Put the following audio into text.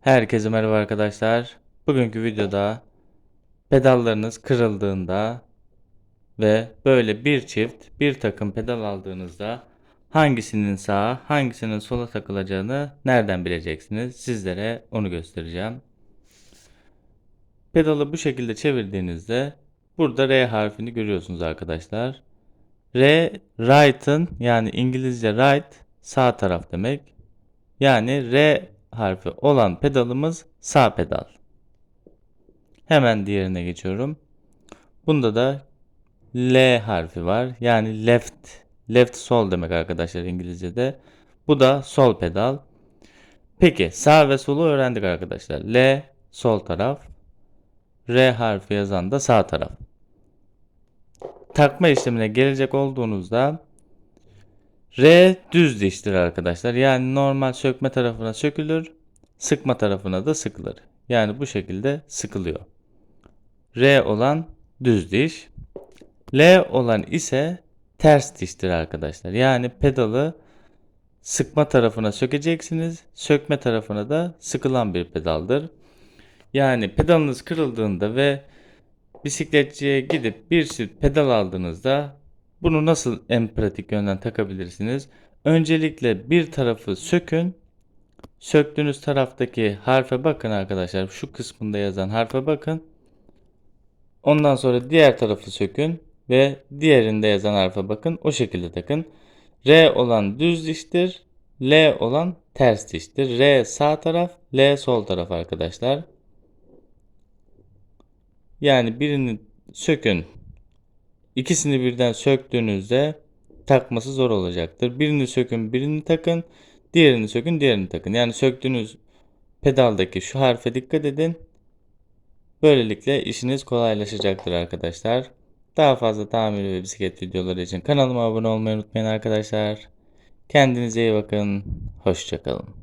Herkese merhaba arkadaşlar. Bugünkü videoda pedallarınız kırıldığında ve böyle bir çift bir takım pedal aldığınızda hangisinin sağa hangisinin sola takılacağını nereden bileceksiniz? Sizlere onu göstereceğim. Pedalı bu şekilde çevirdiğinizde burada R harfini görüyorsunuz arkadaşlar. R right'ın yani İngilizce right sağ taraf demek. Yani R harfi olan pedalımız sağ pedal. Hemen diğerine geçiyorum. Bunda da L harfi var. Yani left left sol demek arkadaşlar İngilizce'de. Bu da sol pedal. Peki sağ ve solu öğrendik arkadaşlar. L sol taraf. R harfi yazan da sağ taraf. Takma işlemine gelecek olduğunuzda R düz diştir arkadaşlar. Yani normal sökme tarafına sökülür. Sıkma tarafına da sıkılır. Yani bu şekilde sıkılıyor. R olan düz diş. L olan ise ters diştir arkadaşlar. Yani pedalı sıkma tarafına sökeceksiniz. Sökme tarafına da sıkılan bir pedaldır. Yani pedalınız kırıldığında ve bisikletçiye gidip bir çift pedal aldığınızda bunu nasıl en pratik yönden takabilirsiniz? Öncelikle bir tarafı sökün. Söktüğünüz taraftaki harfe bakın arkadaşlar. Şu kısmında yazan harfe bakın. Ondan sonra diğer tarafı sökün ve diğerinde yazan harfe bakın. O şekilde takın. R olan düz diştir. L olan ters diştir. R sağ taraf, L sol taraf arkadaşlar. Yani birini sökün. İkisini birden söktüğünüzde takması zor olacaktır. Birini sökün, birini takın. Diğerini sökün, diğerini takın. Yani söktüğünüz pedaldaki şu harfe dikkat edin. Böylelikle işiniz kolaylaşacaktır arkadaşlar. Daha fazla tamir ve bisiklet videoları için kanalıma abone olmayı unutmayın arkadaşlar. Kendinize iyi bakın. Hoşçakalın.